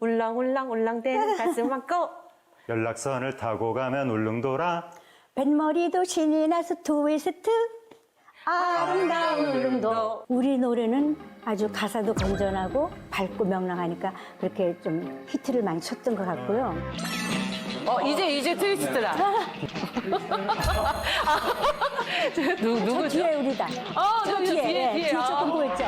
울랑울랑 울랑대는 가슴 안고 연락선을 타고 가면 울릉도라. 뱃머리도 신이 나서 트위스트 아름다운 울릉도 우리 노래는 아주 가사도 건전하고 밝고 명랑하니까 그렇게 좀 히트를 많이 쳤던 것 같고요. 어 이제 이제 트위스트다 누, 저 누구죠? 뒤에 우리다. 어, 저 뒤에, 뒤에, 예, 뒤에. 뒤에 아. 조금 보였죠?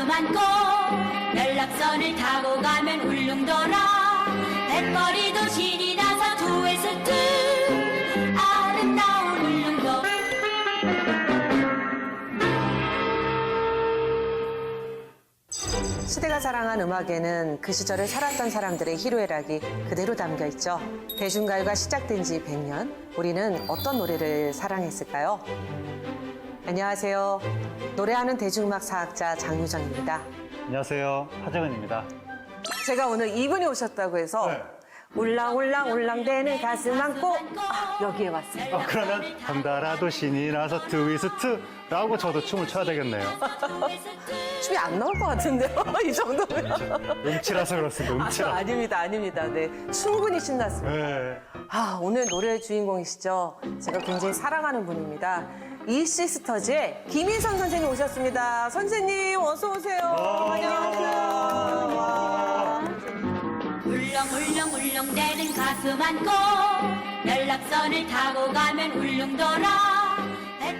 가슴 안고 연락선을 타고 가면 울릉도라 뱃머리도 신이 나서 트위스트. 아름다운 울릉도. 시대가 자랑한 음악에는 그 시절을 살았던 사람들의 희로애락이 그대로 담겨 있죠. 대중가요가 시작된 지 100년, 우리는 어떤 노래를 사랑했을까요? 안녕하세요. 노래하는 대중음악 사학자 장유정입니다. 안녕하세요. 하정은입니다. 제가 오늘 이분이 오셨다고 해서 네. 울랑울랑 울랑대는 가슴 안고 아, 여기에 왔어요. 어, 그러면 덩달아도 신이 나서 트위스트 라고 저도 춤을 춰야 되겠네요. 춤이 안 나올 것 같은데요? 이 정도면. 음치라서 그렇습니다. 아, 음치라. 아닙니다, 아닙니다. 네. 충분히 신났습니다. 네. 아, 오늘 노래의 주인공이시죠. 제가 굉장히 사랑하는 분입니다. 이 시스터즈의 김인선 선생님 오셨습니다. 선생님, 어서 오세요. 안녕하세요. 와. 울렁 울렁 울렁대는 가슴 안고 연락선을 타고 가면 울릉도라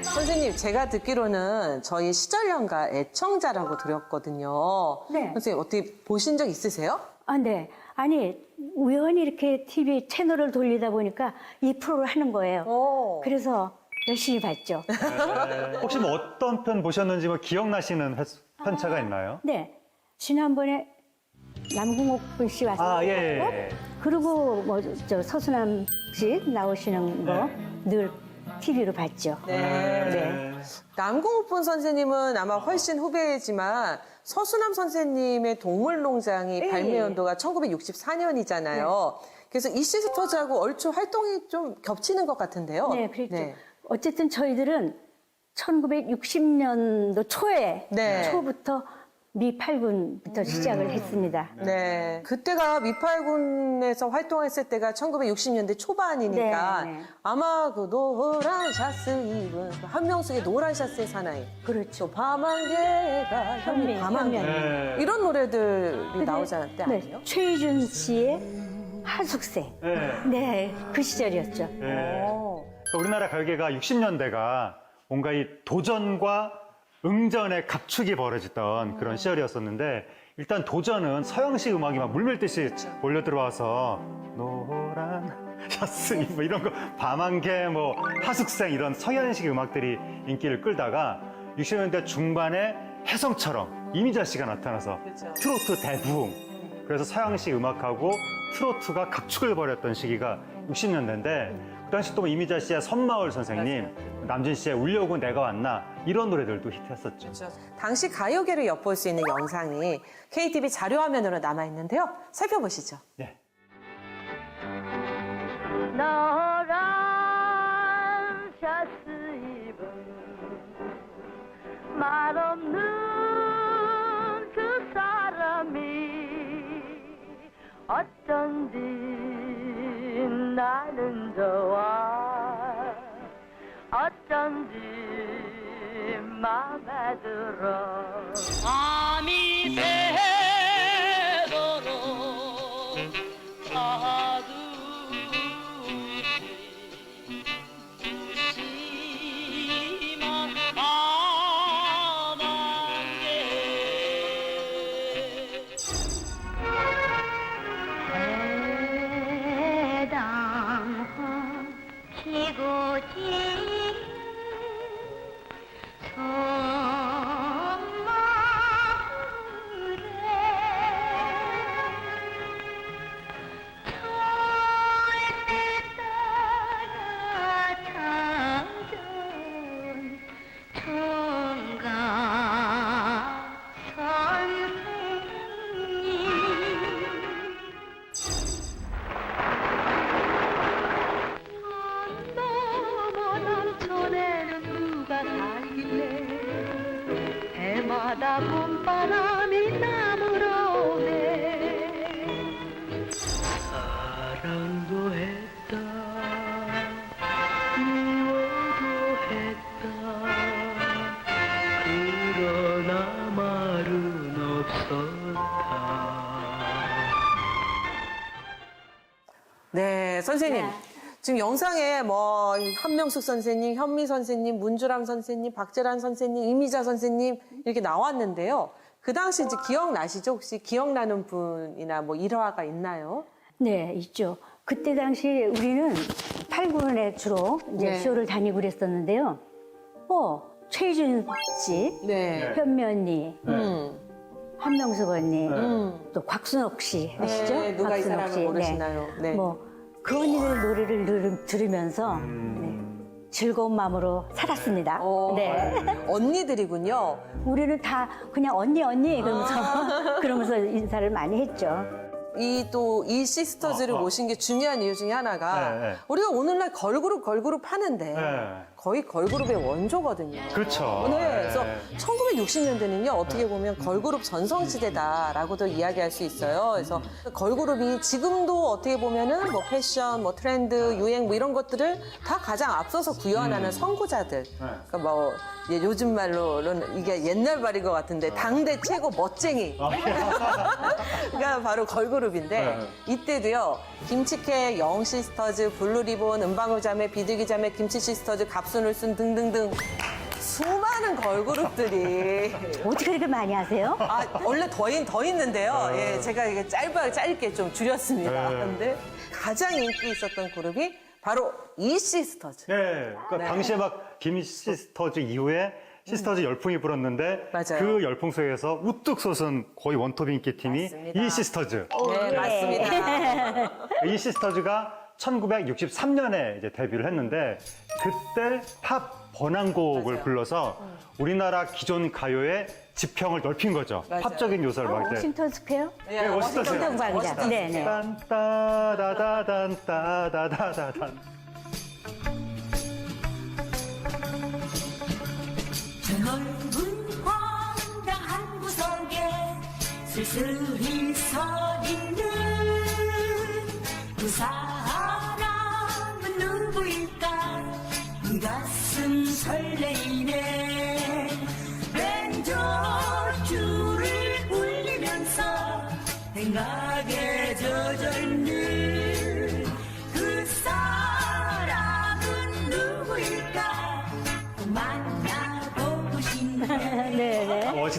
선생님, 제가 듣기로는 저희 시절연가 애청자라고 들었거든요. 네. 선생님, 어떻게 보신 적 있으세요? 아, 네. 아니, 우연히 이렇게 TV 채널을 돌리다 보니까 이 프로를 하는 거예요. 오. 그래서 열심히 봤죠. 네. 혹시 뭐 어떤 편 보셨는지 뭐 기억나시는 회- 편차가 있나요? 네. 지난번에 남궁옥 씨 왔었고, 아, 예, 예, 예. 그리고 뭐 저 서수남 씨 나오시는 거 네. 늘 TV로 봤죠. 네. 네. 남궁옥분 선생님은 아마 훨씬 후배지만 서수남 선생님의 동물농장이 네. 발매 연도가 1964년이잖아요. 그래서 이 시스터즈하고 얼추 활동이 좀 겹치는 것 같은데요. 네, 그랬죠. 어쨌든 저희들은 1960년도 초에 네. 초부터 미팔군부터 시작을 했습니다. 네. 그때가 미팔군에서 활동했을 때가 1960년대 초반이니까 네, 네. 아마 그 노란 샤스 입은 그 한명숙의 노란 샤스의 사나이. 그렇죠. 밤안개가 현미, 현미, 밤안개. 현미. 네. 이런 노래들이 나오지 않을 때 네, 아니에요? 최희준 씨의 하숙생. 네. 네, 그 시절이었죠. 네. 오. 그러니까 우리나라 가요계가 60년대가 뭔가 이 도전과 응전의 갑축이 벌어지던 그런 시절이었었는데 일단 도전은 서양식 음악이 막 물밀듯이 몰려 들어와서 노란 샤스 뭐 이런 거 밤안개 뭐 하숙생 이런 서양식 음악들이 인기를 끌다가 60년대 중반에 혜성처럼 이미자 씨가 나타나서 그렇죠. 트로트 대부흥. 그래서 서양식 음악하고 트로트가 각축을 벌였던 시기가 60년대인데 그 당시 또 이미자 씨의 선마을 선생님, 남진 씨의 울려고 내가 왔나 이런 노래들도 히트했었죠. 그렇죠. 당시 가요계를 엿볼 수 있는 영상이 KTV 자료화면으로 남아 있는데요. 살펴보시죠. 네. 노란 샤스 입은 말없는 그 사람이 어쩐지 나는 좋아 어쩐지 맘에 들어 지금 영상에 뭐 한명숙 선생님, 현미 선생님, 문주람 선생님, 박재란 선생님, 이미자 선생님 이렇게 나왔는데요. 그 당시 이제 기억나시죠? 혹시 기억나는 분이나 뭐 일화가 있나요? 네, 있죠. 그때 당시 우리는 8군에 주로 이제 네. 쇼를 다니고 그랬었는데요. 뭐, 최준 씨, 네. 현미 언니, 음. 한명숙 언니, 음. 또 곽순옥 씨 아시죠? 네, 누가 이 사람을 씨. 모르시나요? 네. 뭐, 그 언니들 노래를 들- 들으면서 네, 즐거운 마음으로 살았습니다. 어, 네. 언니들이군요. 우리는 다 그냥 언니 언니 그러면서 아. 그러면서 인사를 많이 했죠. 이 또 이 시스터즈를 어, 어. 모신 게 중요한 이유 중에 하나가 네, 네. 우리가 오늘날 걸그룹 걸그룹 하는데 네. 거의 걸그룹의 원조거든요. 그렇죠. 네, 네. 그래서 1960년대는요 어떻게 보면 걸그룹 전성 시대다라고도 이야기할 수 있어요. 그래서 걸그룹이 지금도 어떻게 보면은 뭐 패션, 뭐 트렌드, 유행 뭐 이런 것들을 다 가장 앞서서 구현하는 선구자들. 그러니까 뭐 요즘 말로는 이게 옛날 말인 것 같은데 당대 최고 멋쟁이. 그러니까 바로 걸그룹인데 네. 이때도요 김치캐, 영시스터즈, 블루리본, 은방울 자매, 비둘기 자매, 김치 시스터즈, 갑 순을순 등등등 수많은 걸그룹들이 어떻게 그렇게 많이 하세요? 아 원래 더, 있, 더 있는데요. 예, 제가 이게 짧아 짧게 좀 줄였습니다. 네. 근데 가장 인기 있었던 그룹이 바로 이 시스터즈. 네, 그러니까 네. 당시에 막 김 시스터즈 이후에 시스터즈 열풍이 불었는데 맞아요. 그 열풍 속에서 우뚝 솟은 거의 원톱 인기 팀이 맞습니다. 이 시스터즈. 네, 예. 맞습니다. 이 시스터즈가 1963년에 이제 데뷔를 했는데 그때 팝 번안곡을 맞아요. 불러서 우리나라 기존 가요의 지평을 넓힌 거죠. 맞아요. 팝적인 요소를 막 이제 워싱턴 스퀘어? 예, 네. 멋있었어요. 멋있었어요. 멋있었어요. 네, 네. 딴따다다단 따다다다단 저 넓은 광장 한 구석에 쓸쓸히 서 있는 그사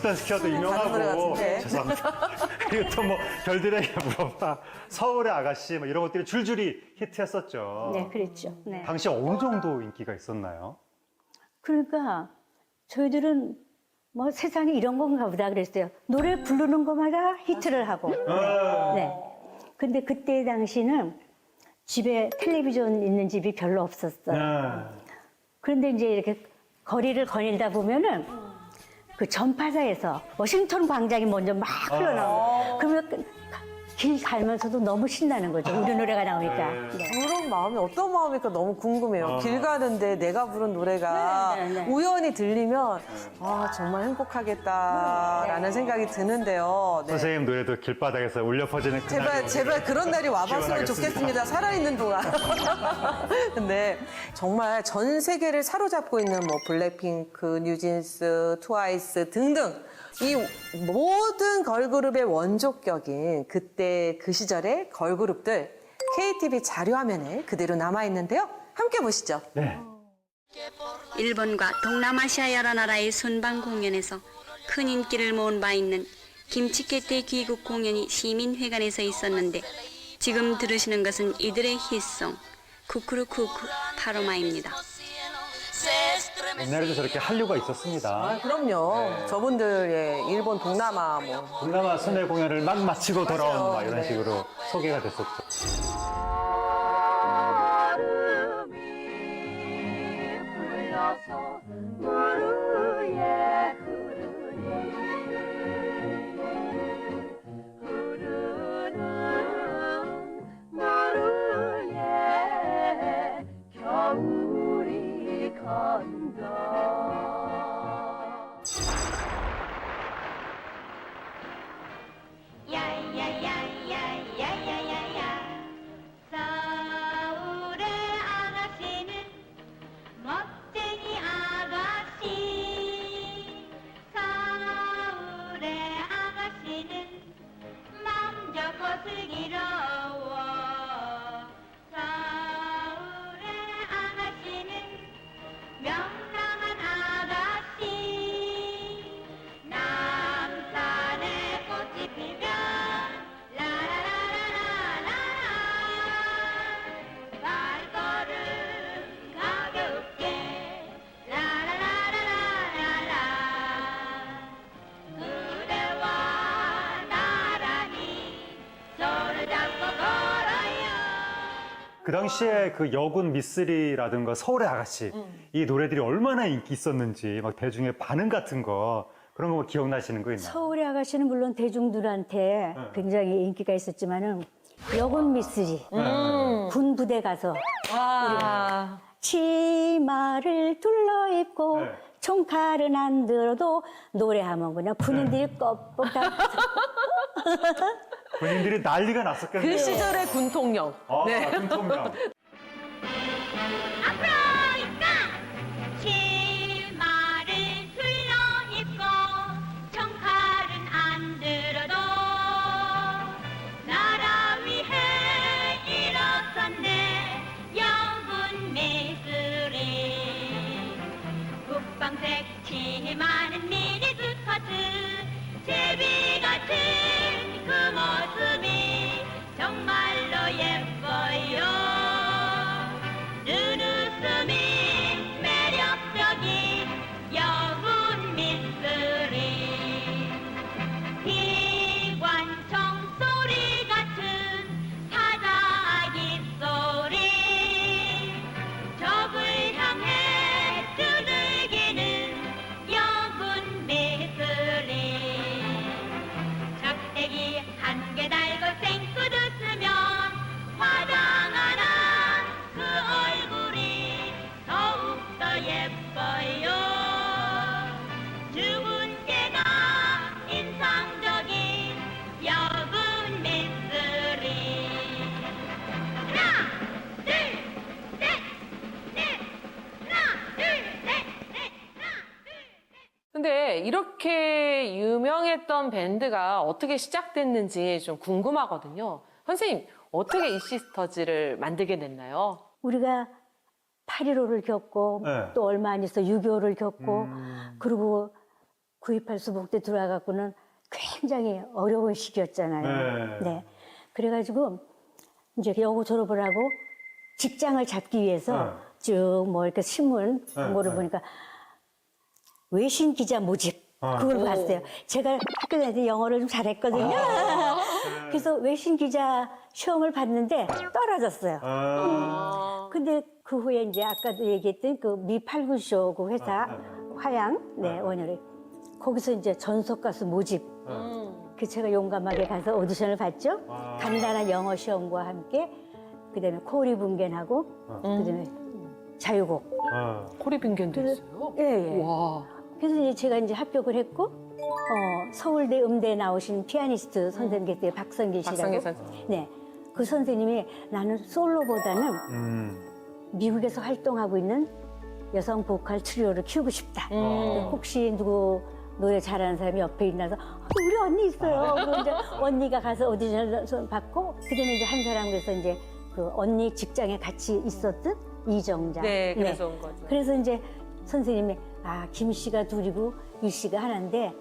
네. 멋있던 스퀘어도 노래 유명하고. 죄송합니다. 그리고 또 뭐 별들에게 물어봐 서울의 아가씨 뭐 이런 것들이 줄줄이 히트했었죠. 네, 그랬죠. 네. 당시 어느 정도 인기가 있었나요? 그러니까 저희들은 뭐 세상에 이런 건가 보다 그랬어요. 노래 부르는 것마다 히트를 하고. 네. 근데 그때 당시는 집에 텔레비전 있는 집이 별로 없었어요. 네. 그런데 이제 이렇게 거리를 거닐다 보면은 그 전파사에서 워싱턴 광장이 먼저 막 흘러나오고 그러면 그- 길 가면서도 너무 신나는 거죠. 우리 노래가 나오니까. 네. 그런 마음이 어떤 마음일까 너무 궁금해요. 어. 길 가는데 내가 부른 노래가 네, 네, 네. 우연히 들리면 아 정말 행복하겠다라는 생각이 드는데요. 네. 선생님 노래도 길바닥에서 울려 퍼지는 제발 그날이 제발 그런 날이 와봤으면 기원하겠습니다. 좋겠습니다. 살아있는 동안. 근데 정말 전 세계를 사로잡고 있는 뭐 블랙핑크, 뉴진스, 트와이스 등등 이 모든 걸그룹의 원조격인 그때 그 시절의 걸그룹들 KTV 자료화면에 그대로 남아 있는데요. 함께 보시죠. 네. 일본과 동남아시아 여러 나라의 순방 공연에서 큰 인기를 모은 바 있는 김치케테 귀국 공연이 시민회관에서 있었는데 지금 들으시는 것은 이들의 히트송 쿠쿠루쿠쿠 파로마입니다. 옛날에도 저렇게 한류가 있었습니다. 아, 그럼요. 저분들 예, 일본 동남아 뭐 동남아 순회 공연을 막 마치고 돌아온. 막 이런 네. 식으로 소개가 됐었죠. 물 wonder. 그 당시에 그 여군 미쓰리라든가 서울의 아가씨 이 노래들이 얼마나 인기 있었는지 막 대중의 반응 같은 거 그런 거 기억나시는 거 있나요? 서울의 아가씨는 물론 대중들한테 굉장히 인기가 있었지만은 여군 미쓰리 군 부대 가서 와. 치마를 둘러입고 네. 총칼은 안 들어도 노래하면 그냥 군인들이 껍벅 다 군인들이 난리가 났었겠네요. 그 시절의 군통령. 아, 네. 군통령. 예뻐요. 죽은 게나 인상적인 여군 미쓰리. 하나 둘셋넷넷 하나 둘셋넷. 하나 근데 이렇게 유명했던 밴드가 어떻게 시작됐는지 좀 궁금하거든요. 선생님, 어떻게 이 시스터즈를 만들게 됐나요? 우리가 8.15를 겪고 네. 또 얼마 안 있어 6.25를 겪고 음. 그리고 9.28 수복대 들어와갖고는 굉장히 어려운 시기였잖아요. 네. 그래가지고 이제 여고 졸업을 하고 직장을 잡기 위해서 네. 쭉뭐 이렇게 신문 네, 광고를 네. 보니까 외신 기자 모집 아. 그걸 봤어요. 제가 학교 다닐 때 영어를 좀 잘했거든요. 그래서 외신 기자 시험을 봤는데 떨어졌어요. 아, 근데 그 후에 이제 아까도 얘기했던 그 미팔구쇼 그 회사 화양 네 원효리 거기서 이제 전속 가수 모집 그 제가 용감하게 가서 오디션을 봤죠. 아. 간단한 영어 시험과 함께 그다음에 코리 분견하고 그다음에 자유곡 아. 코리빙견도 그- 있어요? 예, 예. 와. 그래서 이제 제가 이제 합격을 했고 어, 서울대 음대 나오신 피아니스트 선생님 계세요 박성길 씨라고 박성길 선생님. 네. 그 선생님이 나는 솔로보다는 음. 미국에서 활동하고 있는 여성 보컬 트리오를 키우고 싶다. 음. 혹시 누구 노래 잘하는 사람이 옆에 있나서 어, 우리 언니 있어요. 그래서 이제 언니가 가서 오디션을 받고 그다음에 이제 한 사람 그래서 이제 그 언니 직장에 같이 있었던 이정자. 네, 그래서 온 거죠. 그래서 이제 선생님이 아 김 씨가 둘이고 이 씨가 하나인데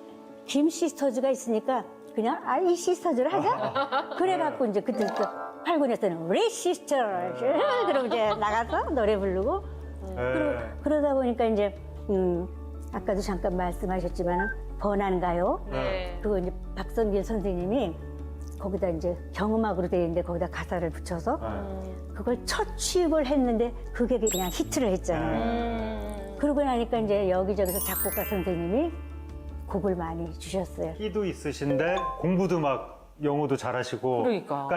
김 시스터즈가 있으니까 그냥 아 이 시스터즈를 하자. 그래 갖고 이제 그때부터 팔군에서는 레 시스터즈 그러고 이제 나가서 노래 부르고 그러, 네. 그러다 보니까 이제 음 아까도 잠깐 말씀하셨지만 번안가요. 네. 그거 이제 박성길 선생님이 거기다 이제 경음악으로 되어 있는데 거기다 가사를 붙여서 네. 그걸 첫 취입을 했는데 그게 그냥 히트를 했잖아요. 음. 그러고 나니까 이제 여기저기서 작곡가 선생님이 곡을 많이 주셨어요. 끼도 있으신데 공부도 막 영어도 잘하시고 그러니까.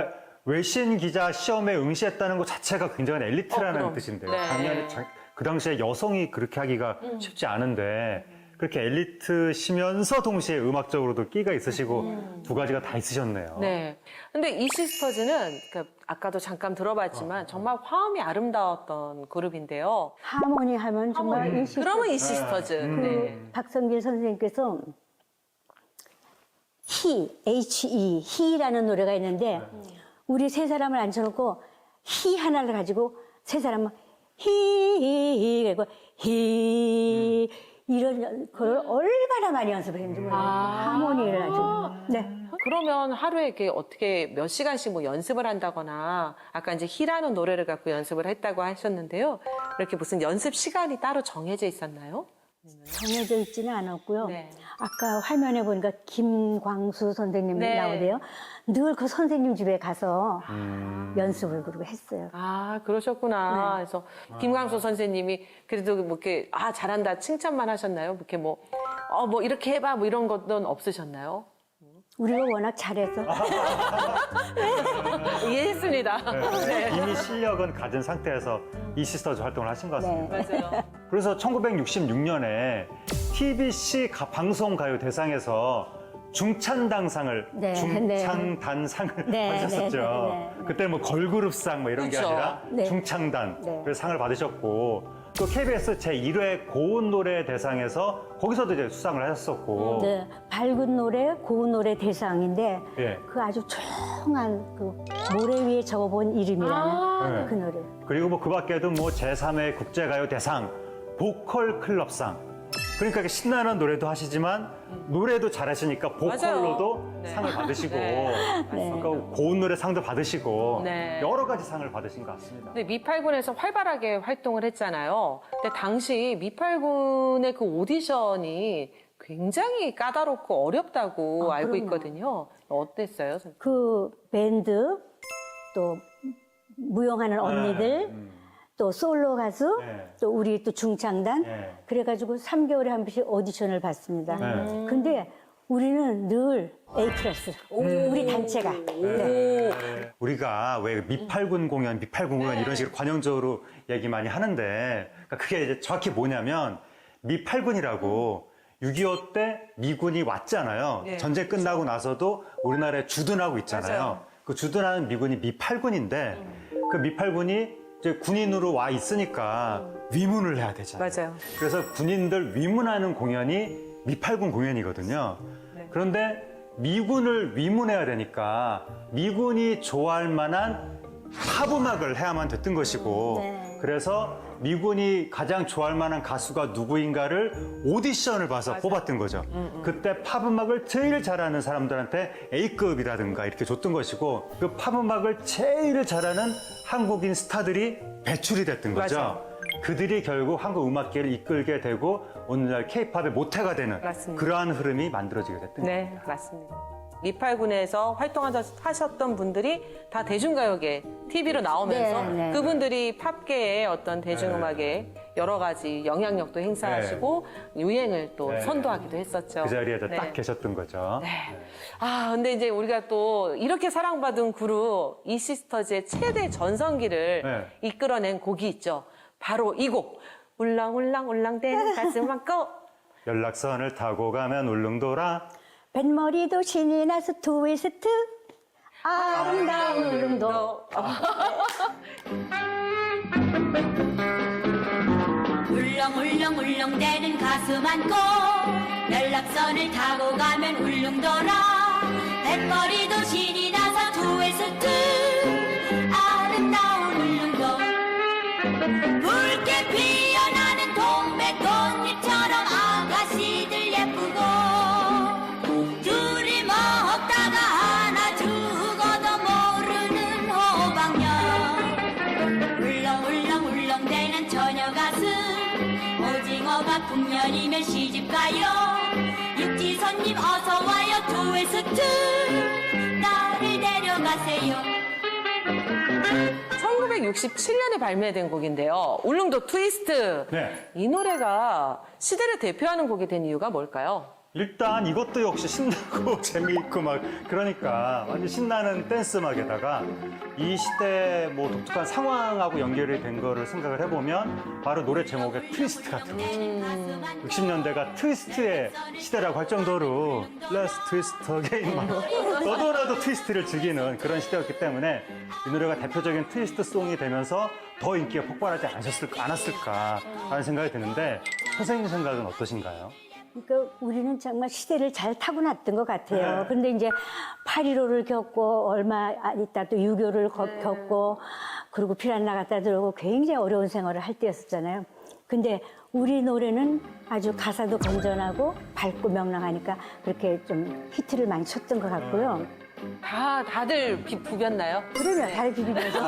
외신 기자 시험에 응시했다는 것 자체가 굉장히 엘리트라는 어, 그럼. 뜻인데요. 네. 당연히 자- 그 당시에 여성이 그렇게 하기가 쉽지 않은데 그렇게 엘리트시면서 동시에 음악적으로도 끼가 있으시고 두 가지가 다 있으셨네요. 네. 근데 이 시스터즈는 그 아까도 잠깐 들어봤지만 정말 화음이 아름다웠던 그룹인데요. 하모니 하면 정말 이 시스터 그러면 이 시스터즈. 음. 네. 박성길 선생님께서 히, H-E, 히라는 노래가 있는데 우리 세 사람을 앉혀놓고 히 하나를 가지고 세 사람은 히, 그리고 히 이런 걸 얼마나 많이 연습했는지 몰라요. 아. 하모니를 아주. 네. 그러면 하루에 이렇게 어떻게 몇 시간씩 뭐 연습을 한다거나 아까 이제 히라는 노래를 갖고 연습을 했다고 하셨는데요. 이렇게 무슨 연습 시간이 따로 정해져 있었나요? 정해져 있지는 않았고요. 네. 아까 화면에 보니까 김광수 선생님이 네. 나오대요. 늘 그 선생님 집에 가서 음. 연습을 그러고 했어요. 아, 그러셨구나. 네. 그래서 김광수 선생님이 그래도 뭐 이렇게 아, 잘한다 칭찬만 하셨나요? 이렇게 뭐 어, 뭐 이렇게 해봐 뭐 이런 것은 없으셨나요? 우리가 워낙 잘해서 이해했습니다. 네. 이미 실력은 가진 상태에서 이 시스터즈 활동을 하신 것 같습니다. 네. 맞아요. 그래서 1966년에 TBC 가- 방송 가요 대상에서 중찬당상을 네, 중창단상을 네, 받으셨죠. 네, 네, 네. 그때 뭐 걸그룹상 뭐 이런 게 그렇죠. 아니라 네. 중창단 네. 그 상을 받으셨고 또 KBS 제 1회 고운 노래 대상에서 거기서도 이제 수상을 하셨었고 네, 밝은 노래, 고운 노래 대상인데 예. 그 아주 조용한 그 모래 위에 적어본 이름이라는 아, 네. 그 노래. 그리고 뭐 그 밖에도 뭐 제3회 국제가요 대상, 보컬 클럽상. 그러니까 신나는 노래도 하시지만 노래도 잘하시니까 보컬로도 맞아요. 네. 상을 받으시고 네. 그러니까 고운 노래 상도 받으시고 네. 여러 가지 상을 받으신 것 같습니다. 근데 미팔군에서 활발하게 활동을 했잖아요. 근데 당시 미팔군의 그 오디션이 굉장히 까다롭고 어렵다고 아, 알고 그럼요. 있거든요. 어땠어요? 그 밴드 또 무용하는 언니들 음. 또 솔로 가수 네. 또 우리 또 중창단 네. 그래가지고 3개월에 한 번씩 오디션을 받습니다. 네. 근데 우리는 늘 A 클래스 우리 단체가 네. 우리가 왜 미팔군 공연, 미팔군 공연 이런 식으로 관용적으로 얘기 많이 하는데 그러니까 그게 이제 정확히 뭐냐면 미팔군이라고 6.25 때 미군이 왔잖아요. 네, 전쟁 끝나고 나서도 우리나라에 주둔하고 있잖아요. 맞아요. 그 주둔하는 미군이 미팔군인데 그 미팔군이 이제 군인으로 와 있으니까 위문을 해야 되잖아요. 맞아요. 그래서 군인들 위문하는 공연이 미팔군 공연이거든요. 네. 그런데 미군을 위문해야 되니까 미군이 좋아할 만한 팝음악을 해야만 됐던 것이고 네. 그래서 미군이 가장 좋아할 만한 가수가 누구인가를 오디션을 봐서 뽑았던 거죠. 그때 팝음악을 제일 잘하는 사람들한테 A급이라든가 이렇게 줬던 것이고 그 팝음악을 제일 잘하는 한국인 스타들이 배출이 됐던 거죠. 맞아요. 그들이 결국 한국 음악계를 이끌게 되고 오늘날 케이팝의 모태가 되는 맞습니다. 그러한 흐름이 만들어지게 됐던 네, 맞습니다. 미팔군에서 활동하셨던 분들이 다 대중가요계 TV로 나오면서 네, 네. 그분들이 팝계의 어떤 대중음악에 여러 가지 영향력도 행사하시고 유행을 또 네. 선도하기도 했었죠. 그 자리에 네. 딱 계셨던 거죠. 아, 근데 이제 우리가 또 이렇게 사랑받은 그룹 이 시스터즈의 최대 전성기를 네. 이끌어낸 곡이 있죠. 바로 이 곡. 울랑울랑 울랑대는 가슴 안고 연락선을 타고 가면 울릉도라 뱃머리도 신이 나서 트위스트 아름다운 울릉도. 울렁울렁 울렁대는 가슴 안고 연락선을 타고 가면 울릉도라 뱃머리도 신이 나서 트위스트 가요 육지선님 어서 와요 트위스트 나를 데려가세요 1967년에 발매된 곡인데요. 울릉도 트위스트. 네. 이 노래가 시대를 대표하는 곡이 된 이유가 뭘까요? 일단 이것도 역시 신나고 재미있고 막 그러니까 완전 신나는 댄스 음악에다가 이 시대 뭐 독특한 상황하고 연결이 된 거를 생각을 해보면 바로 노래 제목에 트위스트가 들어가죠. 60년대가 트위스트의 시대라고 할 정도로 Let's Twist Again 막 너도나도 트위스트를 즐기는 그런 시대였기 때문에 이 노래가 대표적인 트위스트 송이 되면서 더 인기가 폭발하지 않았을까, 않았을까 하는 생각이 드는데 선생님 생각은 어떠신가요? 그러니까 우리는 정말 시대를 잘 타고났던 것 같아요. 네. 그런데 이제 8.15를 겪고 얼마 있다 또 6.25를 겪고 그리고 피란 나 갔다 들어오고 굉장히 어려운 생활을 할 때였었잖아요. 근데 우리 노래는 아주 가사도 건전하고 밝고 명랑하니까 그렇게 좀 히트를 많이 쳤던 것 같고요. 다, 다들 비- 부볐나요? 그러면 잘 비비면서.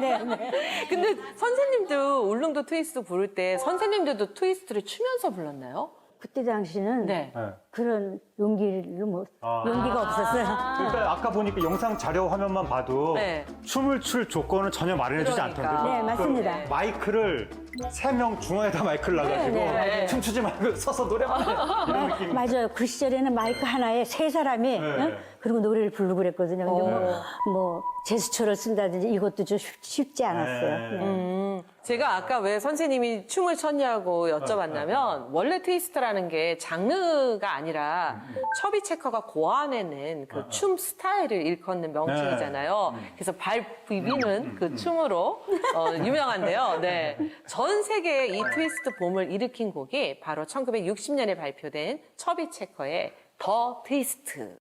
네, 네. 근데 선생님도 울릉도 트위스트 부를 때 선생님들도 트위스트를 추면서 불렀나요? 그때 당시는 네. 네. 그런 용기를 뭐 아. 용기가 없었어요. 그러니까 아까 보니까 영상 자료 화면만 봐도 네. 춤을 출 조건은 전혀 마련해주지 그러니까. 않던데. 네, 맞습니다. 그 마이크를 세 명 중앙에다 마이크를 놔가지고 네. 춤추지 말고 서서 노래만 해. 이런 느낌. 맞아요. 그 시절에는 마이크 하나에 세 사람이 네. 응? 그리고 노래를 부르고 그랬거든요. 근데 어. 뭐, 뭐 제스처를 쓴다든지 이것도 좀 쉽- 쉽지 않았어요. 네. 네. 음, 제가 아까 왜 선생님이 춤을 췄냐고 여쭤봤냐면 원래 트위스트라는 게 장르가 아니라 첩이 체커가 고안해낸 그 춤 스타일을 일컫는 명칭이잖아요. 그래서 발 비비는 그 춤으로 어, 유명한데요. 네. 전 세계에 이 트위스트 봄을 일으킨 곡이 바로 1960년에 발표된 첩이 체커의 더 트위스트.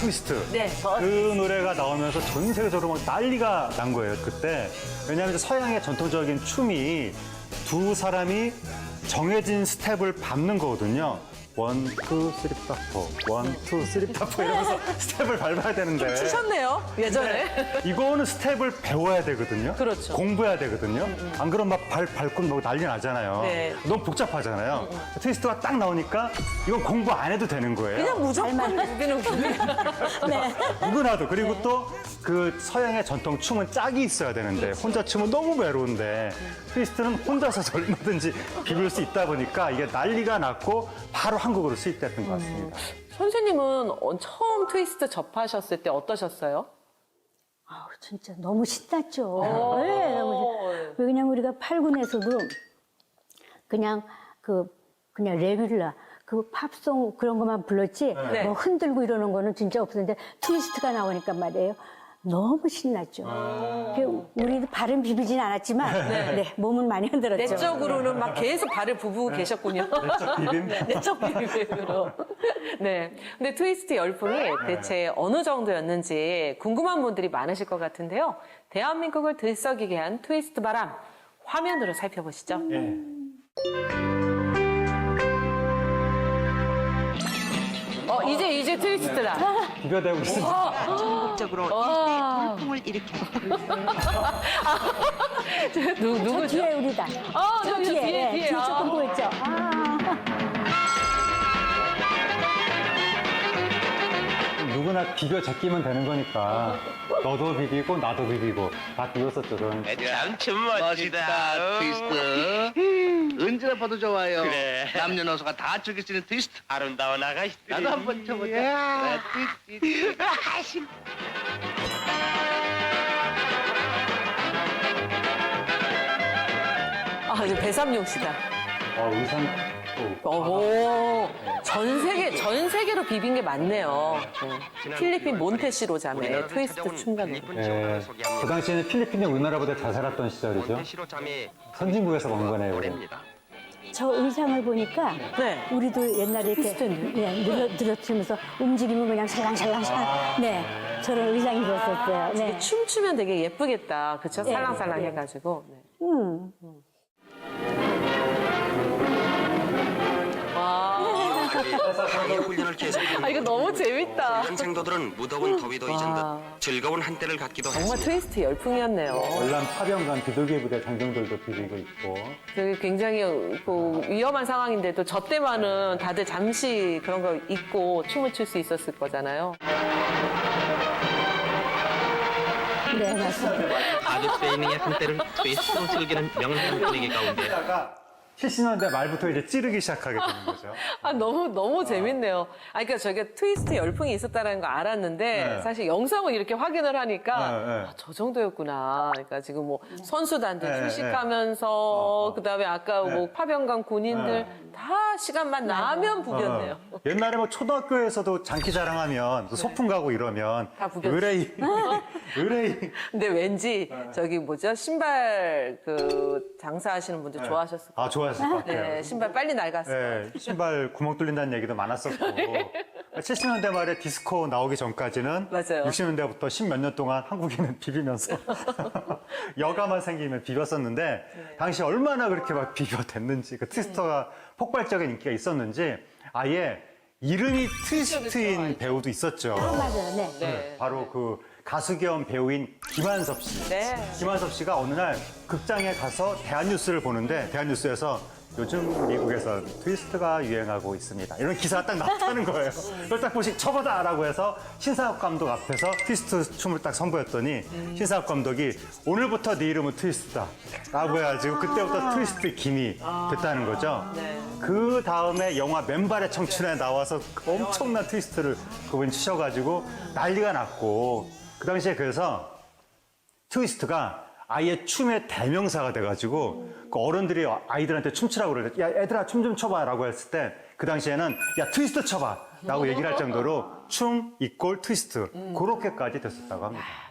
트위스트. 네, 더그 노래가 나오면서 전 세계적으로 막 난리가 난 거예요, 그때. 왜냐하면 이제 서양의 전통적인 춤이 두 사람이 정해진 스텝을 밟는 거거든요. 원, 투, 쓰리, 파, 포. 원, 투, 쓰리, 파, 포 이러면서 스텝을 밟아야 되는데. 추셨네요, 예전에. 이거는 스텝을 배워야 되거든요. 그렇죠. 공부해야 되거든요. 안 그러면 막 발, 밟고 뭐 난리 나잖아요. 네. 너무 복잡하잖아요. 트위스트가 딱 나오니까 이건 공부 안 해도 되는 거예요. 그냥 무조건 무비는 비 네. 누구나도 그리고 또 그 서양의 전통 춤은 짝이 있어야 되는데 혼자 춤은 너무 외로운데 트위스트는 혼자서 얼마든지 비빌 수 있다 보니까 이게 난리가 났고 바로 한국으로 수입됐던 것 같습니다. 선생님은 어, 처음 트위스트 접하셨을 때 어떠셨어요? 아우, 진짜 너무 신났죠. 오. 네, 너무 신... 왜냐면 우리가 팔군에서도 그냥 그 그냥 레귤라 그 팝송 그런 것만 불렀지 네. 뭐 흔들고 이러는 거는 진짜 없었는데 트위스트가 나오니까 말이에요. 너무 신났죠. 그 우리도 발은 비비진 않았지만 네. 몸은 많이 흔들었죠. 내적으로는 막 계속 발을 부부고 계셨군요. 내적 비빔? 내적 비빔으로. 네. 근데 트위스트 열풍이 대체 어느 정도였는지 궁금한 분들이 많으실 것 같은데요. 대한민국을 들썩이게 한 트위스트 바람 화면으로 살펴보시죠. 예. 어, 이제 이제 트위스트다. 비교되고 있습니다. 전국적으로 와. 일대 돌풍을 일으켜 누, 저 누구죠? 뒤에 우리다. 어, 저 뒤에, 뒤에, 예, 뒤에. 뒤에 조금 아. 보였죠. 아. 누구나 비벼 제끼면 되는 거니까 너도 비비고 나도 비비고 다 비웠었죠. 저는. 참 멋지다, 트위스트. 언제나 봐도 좋아요. 남녀노소가 다 즐길 수 있는 트위스트. 아름다운 아가씨들. 나도 한번 쳐보자. 네, 띠띠띠. 아, 이제 배삼용 씨다. 어, 의상 또 오, 전 세계, 전 세계로 비빈 게 많네요. 네. 필리핀 몬테시로 자매 트위스트 춤과 노래. 예, 그 당시에는 필리핀이 우리나라보다 잘 살았던 시절이죠. 선진국에서 본 거네요. 우리. 저 의상을 보니까 네. 우리도 옛날에 이렇게 네, 늘어, 늘어뜨리면서 움직이면 그냥 살랑살랑살랑 네 저런 의상 입었었어요. 네. 춤추면 되게 예쁘겠다. 그쵸? 네, 살랑살랑 네. 해가지고. 네. 음. 와. 훈련을 계속 아, 이거 너무 재밌다. 학생도들은 무더운 더위도 잊은 와. 듯 즐거운 한때를 갖기도 정말 했습니다. 트위스트 열풍이었네요. 월남 파병간 비둘기 부대 장병들도 비비고 있고 되게 굉장히 그 위험한 상황인데도 저 때만은 다들 잠시 그런 거 잊고 춤을 출 수 있었을 거잖아요. 네 맞습니다. 아드페이닝의 한때를 트위스트로 즐기는 명랑 분위기 가운데 70년대 말부터 이제 찌르기 시작하게 되는 거죠. 아, 너무, 너무 재밌네요. 아, 그러니까 저게 트위스트 열풍이 있었다는 거 알았는데, 네. 사실 영상을 이렇게 확인을 하니까, 네, 네. 아, 저 정도였구나. 그러니까 지금 뭐, 선수단들 네, 휴식하면서, 어, 어. 그 다음에 아까 뭐, 네. 파병간 군인들, 다 시간만 나면 부겼네요. 어. 옛날에 뭐 초등학교에서도 장기 자랑하면 또 소풍 가고 이러면 다 부겼지. 의뢰인 의뢰인 근데 왠지, 네. 저기 뭐죠? 신발 그, 장사하시는 분들 좋아하셨을 거예요. 아 좋아 했을 것 같아요. 네, 신발 빨리 낡았어요. 네, 신발 구멍 뚫린다는 얘기도 많았었고 70년대 말에 디스코 나오기 전까지는 맞아요. 60년대부터 십몇 년 동안 한국인은 비비면서 여가만 생기면 비볐었는데 네. 당시 얼마나 그렇게 막 비벼댔는지 그 트위스터가 폭발적인 인기가 있었는지 아예 이름이 트위스트인 배우도 있었죠. 맞아요. 네. 네. 바로 그 가수 겸 배우인 김한섭 씨. 네. 김한섭 씨가 어느 날 극장에 가서 대한뉴스를 보는데 대한뉴스에서 요즘 미국에서 트위스트가 유행하고 있습니다. 이런 기사가 딱 나타나는 거예요. 그걸 딱 보시 쳐보다라고 해서 신사업 감독 앞에서 트위스트 춤을 딱 선보였더니 신사업 감독이 오늘부터 네 이름은 트위스트다. 라고 해가지고 그때부터 트위스트 김이 됐다는 거죠. 그 다음에 영화 맨발의 청춘에 나와서 엄청난 트위스트를 그분이 치셔가지고 난리가 났고 그 당시에 그래서 트위스트가 아예 춤의 대명사가 돼가지고 그 어른들이 아이들한테 춤추라고 그러야 애들아 춤 좀 춰봐라고 했을 때 그 당시에는 야 트위스트 춰봐라고 얘기를 할 정도로 춤 이꼴 트위스트 그렇게까지 됐었다고 합니다.